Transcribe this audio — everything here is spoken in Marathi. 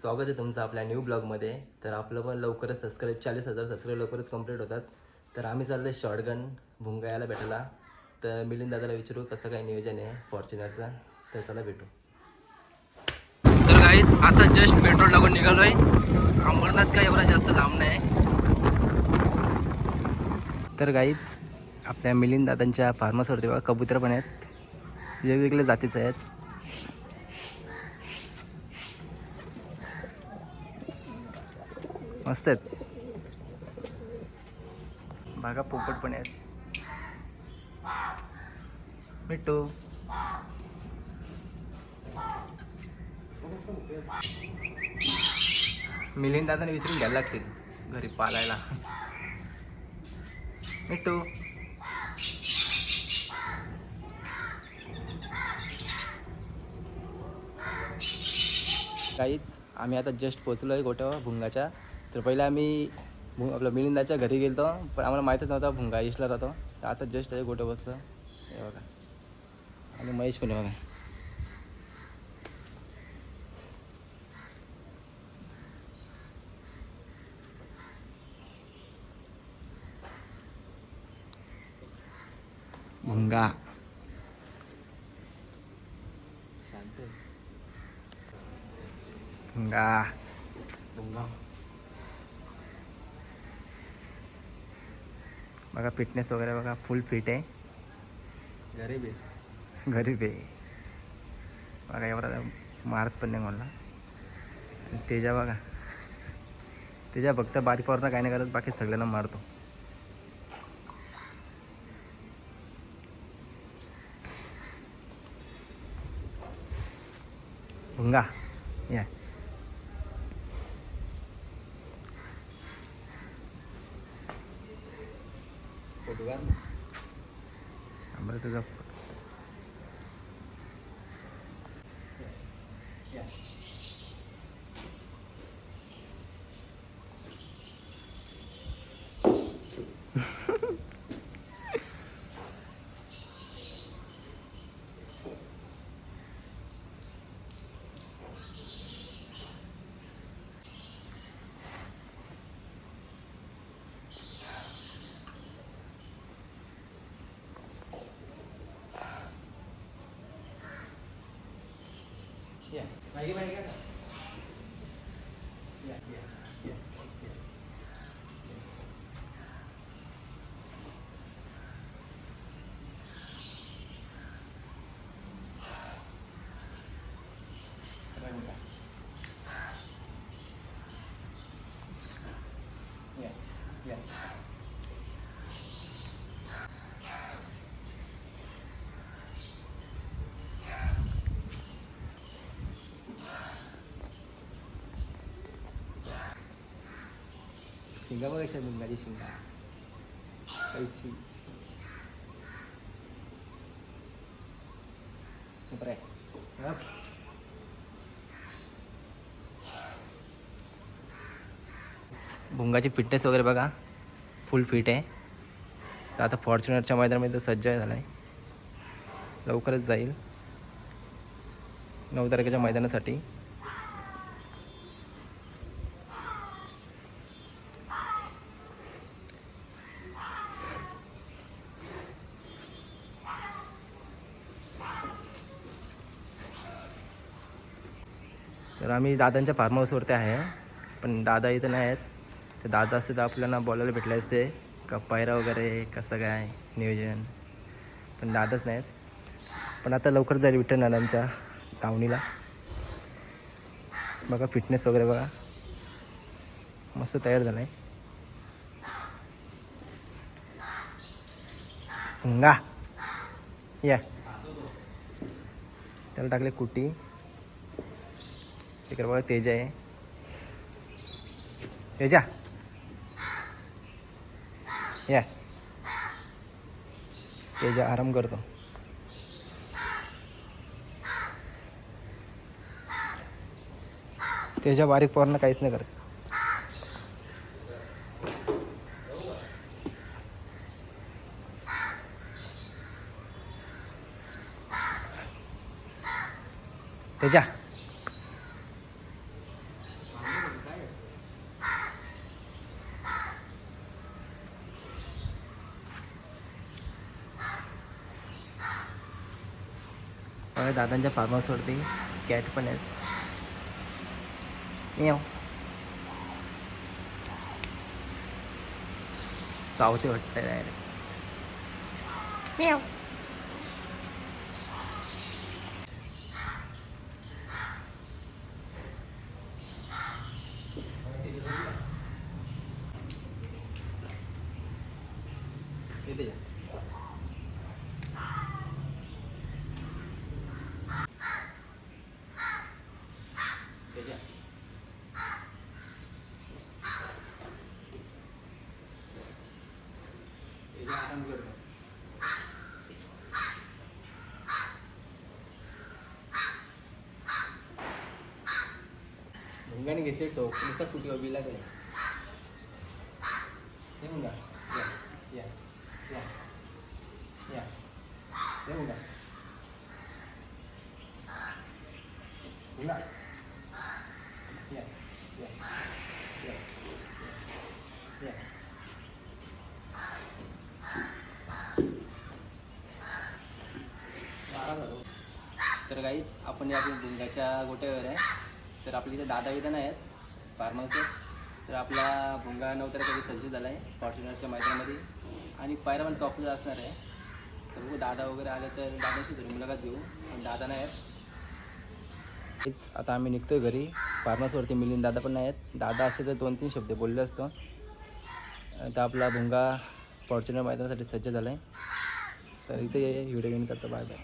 स्वागत आहे तुमचं आपल्या न्यू ब्लॉगमध्ये तर आपलं पण लवकरच सबस्क्राईब चाळीस हजार सबस्क्राईब लवकरच कंप्लीट होतात. तर आम्ही चाललो शॉर्टगन भुंगायला भेटायला. तर मिलिंद दादाला विचारू कसं काय नियोजन आहे फॉर्च्युनरचं? तर चला भेटू. तर काहीच आता जस्ट पेट्रोल टाकून निघालो आहे अंबरनाथ काय एवढा जास्त लांब नाही. तर काहीच आपल्या मिलिंद दादांच्या फार्मसवरती बघा कबूतर पण आहेत. वेगवेगळ्या जातीचे आहेत. मस्त आहेत. बघा पोपट पण आहेत. मिठू. मिलिंद दादाने विचारून घ्यायला लागतील घरी पालायला. मिठू. काहीच आम्ही आता जस्ट पोचलो आहे गोट्यावर भुंगाच्या. तर पहिले आम्ही भु आपलं मिलिंदाच्या घरी गेलो पण आम्हाला माहीतच नव्हता भुंगा इशला राहतो. तर आता जस्ट आहे गोट्या बसलो. हे बघा. आणि महेश पण बघा. भुंगा. शांत भुंगा. बघा फिटनेस वगैरे बघा फुल फिट आहे. गरीब आहे. गरीब आहे. बघा एवढा मारत पण नाही मला आणि तेजा बघा. तेजा फक्त बारीकवरनं काही नाही करत बाकी सगळ्यांना मारतो. भुंगा. या. फोटो काढ बरं तुझा या मॅगी मॅगी का या या या Yeah, yeah. शिंगा बघ कशा मुंगाची शिंगा कैची बरं आहे. भुंगाची फिटनेस वगैरे बघा. फुल फिट आहे. तर आता फॉर्च्युनरच्या मैदानामध्ये तर सज्ज झाला आहे लवकरच जाईल. नऊ तारखेच्या मैदानासाठी. तर आम्ही दादांच्या फार्म हाऊसवरती आहे. पण दादा इथं नाही आहेत. तर दादा असते तर आपल्याला बोलायला भेटले असते. का पायरा वगैरे कसं काय नियोजन? पण दादाच नाहीत. पण आता लवकर जाईल विठ्ठल नानांच्या दावणीला बघा फिटनेस वगैरे बघा. मस्त तयार झाला आहे हुंगा या. त्याला टाकले कुटी. तिकडे बघा तेजा आहे. तेजा. या. तेजा आराम करतो. तेजा बारीक पोरांना काहीच नाही करत. तेजा. आपल्या दादांच्या फार्म हाऊसवरती कॅट पण आहेत. येऊ. चावते वाटतं डायरेक्ट इथे या. इथे या. इथे आराम करतो. मुंगाने घेतले टोक नुसता कुठे बिला काय? या या या या. या या या बारा झालो. तर काहीच आपण या आपल्या गोट्यावर आहे. तर आपल्या इथे दादा विधा नाही आहेत फार्मर्स तर आपला भुंगा नव्हता कधी सज्ज झाला आहे फॉर्च्युनरच्या मैदानामध्ये. आणि पायरा पण टॉपचा असणार आहे. तर बघू दादा वगैरे आले तर दादाची तरी मुलाखत घेऊ. पण दादा नाही आहेत. तेच आता आम्ही निघतोय घरी. फार्मर्सवरती मिलिंद दादा पण नाही आहेत. दादा असते तर दोन तीन शब्द बोलले असतो. आता आपला भुंगा फॉर्च्युनर मैदानासाठी सज्ज झाला आहे तर इथे व्हिडिओ गेम करतो. Bye bye